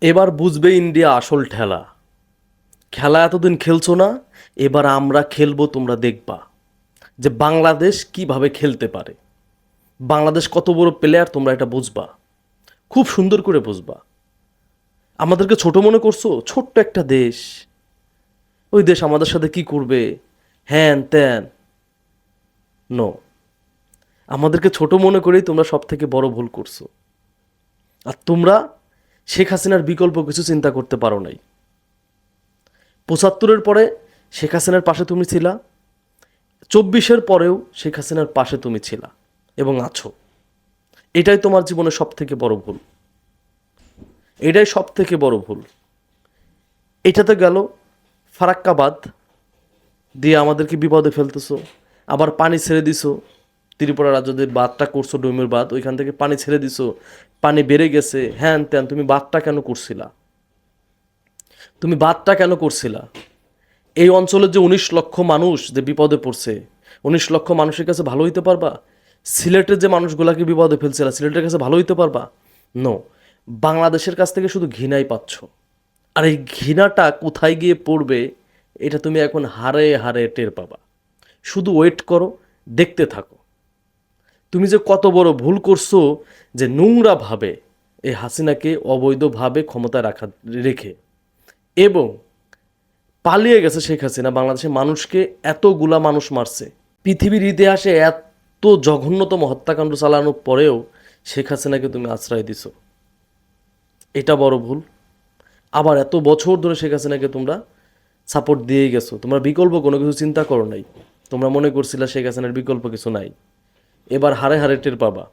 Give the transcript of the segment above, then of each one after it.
এবার বুঝবে ইন্ডিয়া আসল ঠেলা। খেলা এতদিন খেলছো না, এবার আমরা খেলব, তোমরা দেখবা যে বাংলাদেশ কীভাবে খেলতে পারে। বাংলাদেশ কত বড় প্লেয়ার তোমরা এটা বুঝবা। খুব সুন্দর করে বুঝবা। আমাদেরকে ছোট মনে করছ? ছোট্ট একটা দেশ। ওই দেশ আমাদের সাথে কি করবে? হ্যান ত্যান। নো আমাদেরকে ছোট মনে করেই তোমরা সব থেকে বড় ভুল করছ। আর তোমরা শেখ হাসিনার বিকল্প কিছু চিন্তা করতে পারো নাই। পঁচাত্তরের পরে শেখ হাসিনার পাশে তুমি ছিলা, চব্বিশের পরেও শেখ হাসিনার পাশে তুমি ছিলা এবং আছো। এটাই তোমার জীবনের সব থেকে বড় ভুল। এটাই সব থেকে বড় ভুল। এটাতে গেল ফারাক্কাবাদ, দিয়ে আমাদেরকে বিপদে ফেলতেছো, আবার পানি ছেড়ে দিছো, ত্রিপুরা রাজ্যদের যে বাঁধটা করছ, ডোমের বাঁধ ওইখান থেকে পানি ছেড়ে দিছো পানি বেড়ে গেছে, হ্যান ত্যান, তুমি বাঁধটা কেন করছিলা? তুমি বাঁধটা কেন করছিলা? এই অঞ্চলের যে উনিশ লক্ষ মানুষ যে বিপদে পড়ছে, উনিশ লক্ষ মানুষের কাছে ভালো হইতে পারবা? সিলেটের যে মানুষগুলাকে বিপদে ফেলছিলা, সিলেটের কাছে ভালো হইতে পারবা? নো বাংলাদেশের কাছ থেকে শুধু ঘৃণাই পাচ্ছ। আর এই ঘৃণাটা কোথায় গিয়ে পড়বে, এটা তুমি এখন হারে হারে টের পাবা। শুধু ওয়েট করো, দেখতে থাকো। তুমি যে কত বড় ভুল করছ যে নোংরাভাবে এই হাসিনাকে অবৈধভাবে ক্ষমতায় রাখা, রেখে। এবং পালিয়ে গেছে শেখ হাসিনা, বাংলাদেশের মানুষকে এতগুলা মানুষ মারছে। পৃথিবীর ইতিহাসে এত জঘন্যতম হত্যাকাণ্ড চালানোর পরেও শেখ হাসিনাকে তুমি আশ্রয় দিছো। এটা বড় ভুল। আবার এত বছর ধরে শেখ হাসিনাকে তোমরা সাপোর্ট দিয়েই গেছো। তোমরা বিকল্প কোনো কিছু চিন্তা করো নাই। তোমরা মনে করছিলা শেখ হাসিনার বিকল্প কিছু নাই। এবার হারে হারে টের পাবা।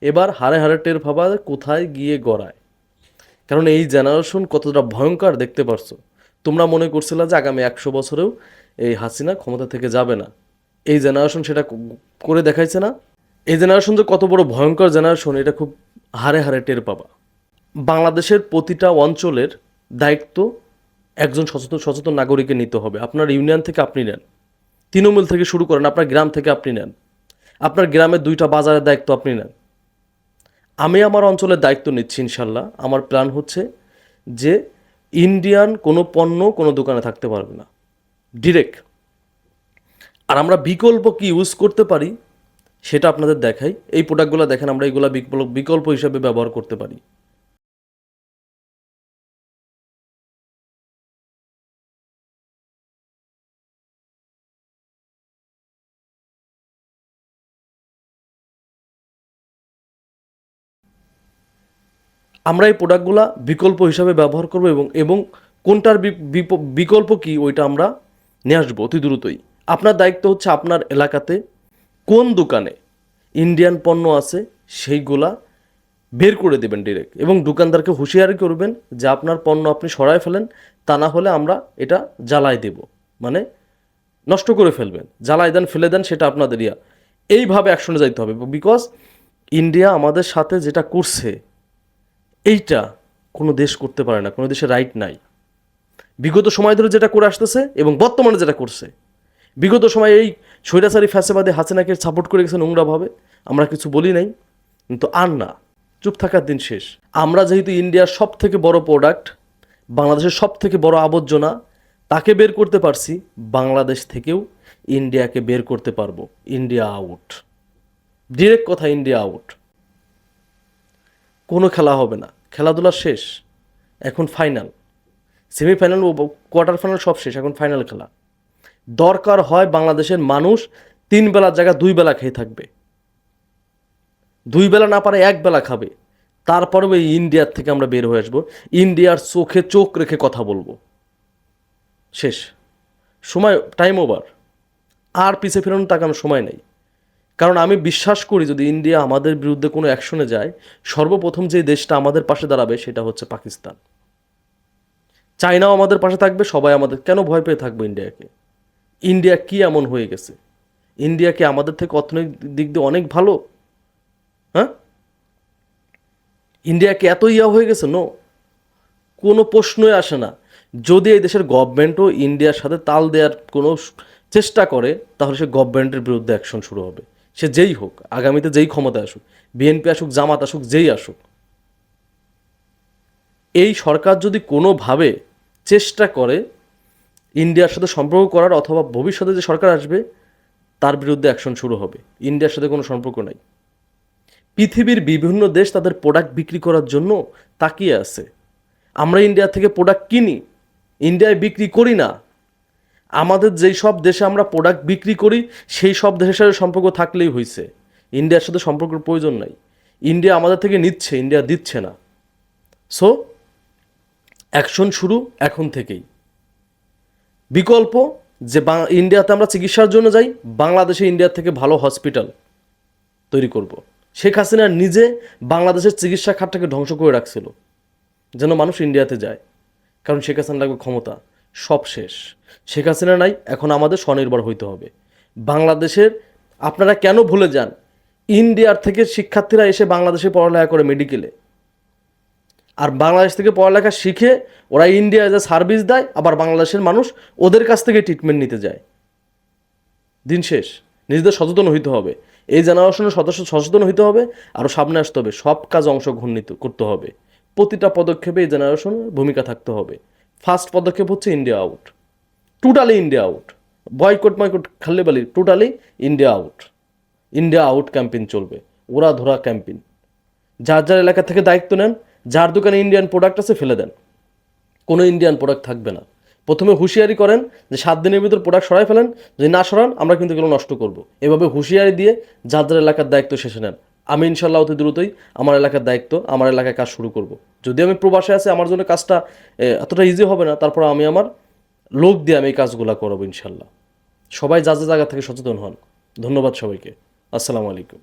এবার হারে হারে টের পাবা কোথায় গিয়ে গড়ায়। কারণ এই জেনারেশন কতটা ভয়ঙ্কর দেখতে পারছ। তোমরা মনে করছিলা যে আগামী একশো বছরেও এই হাসিনা ক্ষমতা থেকে যাবে না। এই জেনারেশন সেটা করে দেখাইছে না। এই জেনারেশন যে কত বড় ভয়ঙ্কর জেনারেশন এটা খুব হারে হারে টের পাবা। বাংলাদেশের প্রতিটা অঞ্চলের দায়িত্ব একজন সচেতন সচেতন নাগরিকের নিতে হবে। আপনার ইউনিয়ন থেকে আপনি নেন। তৃণমূল থেকে শুরু করেন, আপনার গ্রাম থেকে আপনি নেন। আপনার গ্রামে দুইটা বাজারের দায়িত্ব আপনি নেন। আমি আমার অঞ্চলের দায়িত্ব নিচ্ছি ইনশাল্লাহ। আমার প্ল্যান হচ্ছে যে ইন্ডিয়ান কোনো পণ্য কোনো দোকানে থাকতে পারবে না। ডিরেক্ট আর আমরা বিকল্প কি ইউজ করতে পারি সেটা আপনাদের দেখাই। এই প্রোডাক্টগুলো দেখেন, আমরা এগুলো বিকল্প বিকল্প হিসাবে ব্যবহার করতে পারি। আমরা এই প্রোডাক্টগুলো বিকল্প হিসাবে ব্যবহার করব এবং এবং কোনটার বিকল্প কি ওইটা আমরা নিয়ে আসব অতি দ্রুতই। আপনার দায়িত্ব হচ্ছে আপনার এলাকাতে কোন দোকানে ইন্ডিয়ান পণ্য আছে সেইগুলা বের করে দেবেন ডিরেক্ট এবং দোকানদারকে হুঁশিয়ারি করবেন যে আপনার পণ্য আপনি সরায় ফেলেন, তা না হলে আমরা এটা জ্বালায় দেব। মানে নষ্ট করে ফেলবেন, জ্বালায় দেন, ফেলে দেন, সেটা আপনাদের ইয়া এইভাবে অ্যাকশনে যাইতে হবে। বিকজ ইন্ডিয়া আমাদের সাথে যেটা করছে এইটা কোনো দেশ করতে পারে না, কোনো দেশে রাইট নাই। বিগত সময় ধরে যেটা করে আসতেছে এবং বর্তমানে যেটা করছে, বিগত সময় এই স্বৈরাচারী ফ্যাসেবাদে হাসিনাকে সাপোর্ট করে গেছে নোংরাভাবে আমরা কিছু বলি নাই, কিন্তু আর না, চুপ থাকার দিন শেষ। আমরা যেহেতু ইন্ডিয়ার সব থেকে বড় প্রোডাক্ট বাংলাদেশের সব থেকে বড় আবর্জনা, তাকে বের করতে পারছি, বাংলাদেশ থেকেও ইন্ডিয়াকে বের করতে পারব, ইন্ডিয়া আউট ডিরেক্ট কথা, ইন্ডিয়া আউট কোনো খেলা হবে না। খেলাধুলা শেষ, এখন ফাইনাল সেমিফাইনাল ও কোয়ার্টার ফাইনাল সব শেষ, এখন ফাইনাল খেলা। দরকার হয় বাংলাদেশের মানুষ তিন বেলার জায়গায় দুই বেলা খেয়ে থাকবে। দুই বেলা না পারে এক বেলা খাবে। তারপরেও এই ইন্ডিয়ার থেকে আমরা বের হয়ে আসব। ইন্ডিয়ার চোখে চোখ রেখে কথা বলব। শেষ। সময় টাইম ওভার আর পিছে ফেরানোর তাকানোর সময় নেই। কারণ আমি বিশ্বাস করি যদি ইন্ডিয়া আমাদের বিরুদ্ধে কোনো অ্যাকশনে যায়, সর্বপ্রথম যে দেশটা আমাদের পাশে দাঁড়াবে সেটা হচ্ছে পাকিস্তান। চায়নাও আমাদের পাশে থাকবে, সবাই আমাদের কেন ভয় পেয়ে থাকবে ইন্ডিয়াকে? ইন্ডিয়া কি এমন হয়ে গেছে? ইন্ডিয়া কি আমাদের থেকে অর্থনৈতিক দিক দিয়ে অনেক ভালো? হ্যাঁ? ইন্ডিয়া কি এত ইয়া হয়ে গেছে? নো কোনো প্রশ্নই আসে না। যদি এই দেশের গভর্নমেন্টও ইন্ডিয়ার সাথে তাল দেওয়ার কোনো চেষ্টা করে, তাহলে সে গভর্নমেন্টের বিরুদ্ধে অ্যাকশন শুরু হবে। সে যেই হোক, আগামীতে যেই ক্ষমতায় আসুক বিএনপি আসুক, জামাত আসুক, যেই আসুক, এই সরকার যদি কোনোভাবে চেষ্টা করে ইন্ডিয়ার সাথে সম্পর্ক করার অথবা ভবিষ্যতে যে সরকার আসবে, তার বিরুদ্ধে অ্যাকশন শুরু হবে। ইন্ডিয়ার সাথে কোনো সম্পর্ক নাই। পৃথিবীর বিভিন্ন দেশ তাদের প্রোডাক্ট বিক্রি করার জন্য তাকিয়ে আছে। আমরা ইন্ডিয়া থেকে প্রোডাক্ট কিনি, ইন্ডিয়ায় বিক্রি করি না আমাদের যেই সব দেশে আমরা প্রোডাক্ট বিক্রি করি, সেই সব দেশের সাথে সম্পর্ক থাকলেই হয়েছে ইন্ডিয়ার সাথে সম্পর্কের প্রয়োজন নাই। ইন্ডিয়া আমাদের থেকে নিচ্ছে, ইন্ডিয়া দিচ্ছে না। সো অ্যাকশন শুরু এখন থেকেই। বিকল্প যে বাং- ইন্ডিয়াতে আমরা চিকিৎসার জন্য যাই, বাংলাদেশে ইন্ডিয়ার থেকে ভালো হসপিটাল তৈরি করব। শেখ হাসিনা নিজে বাংলাদেশের চিকিৎসা খাতটাকে ধ্বংস করে রাখছিল, যেন মানুষ ইন্ডিয়াতে যায়। কারণ শেখ হাসিনা লাগবে ক্ষমতা। সব শেষ। শেখ হাসিনা নাই, এখন আমাদের স্বনির্ভর হইতে হবে। বাংলাদেশের, আপনারা কেন ভুলে যান? ইন্ডিয়ার থেকে শিক্ষার্থীরা এসে বাংলাদেশে পড়ালেখা করে মেডিকেলে আর বাংলাদেশ থেকে পড়ালেখা শিখে ওরা ইন্ডিয়ায় যে সার্ভিস দেয়, আবার বাংলাদেশের মানুষ ওদের কাছ থেকে ট্রিটমেন্ট নিতে যায়। দিন শেষ। নিজেদের সচেতন হইতে হবে। এই জেনারেশনের সদস্য সচেতন হইতে হবে আরও সামনে আসতে হবে। সব কাজ অংশগ্রহণ করতে হবে। প্রতিটা পদক্ষেপে এই জেনারেশনের ভূমিকা থাকতে হবে। ফার্স্ট পদক্ষেপ হচ্ছে India out. Totally India out. Boycott ময়কট খাল্লে বালি। Totally India out. India out campaign চলবে। ওরা ধরা ক্যাম্পেইন। যার যার এলাকা থেকে দায়িত্ব নেন, যার দোকানে ইন্ডিয়ান প্রোডাক্ট আছে, ফেলে দেন। কোনো ইন্ডিয়ান প্রোডাক্ট থাকবে না। প্রথমে হুঁশিয়ারি করেন যে সাত দিনের ভিতর প্রোডাক্ট সরাই ফেলেন। যদি না সরান, আমরা কিন্তু এগুলো নষ্ট করব। এভাবে হুঁশিয়ারি দিয়ে যার যার এলাকার দায়িত্ব শেষে নেন। আমি ইনশাল্লাহ অতি দ্রুতই আমার এলাকার দায়িত্ব, আমার এলাকায় কাজ শুরু করব। যদি আমি প্রবাসে আছি, আমার জন্য কাজটা এতটা ইজি হবে না, তারপর আমি আমার লোক দিয়ে আমি এই কাজগুলো করব ইনশাল্লাহ সবাই যা যা জায়গা থেকে সচেতন হন। ধন্যবাদ সবাইকে। আসসালামু আলাইকুম।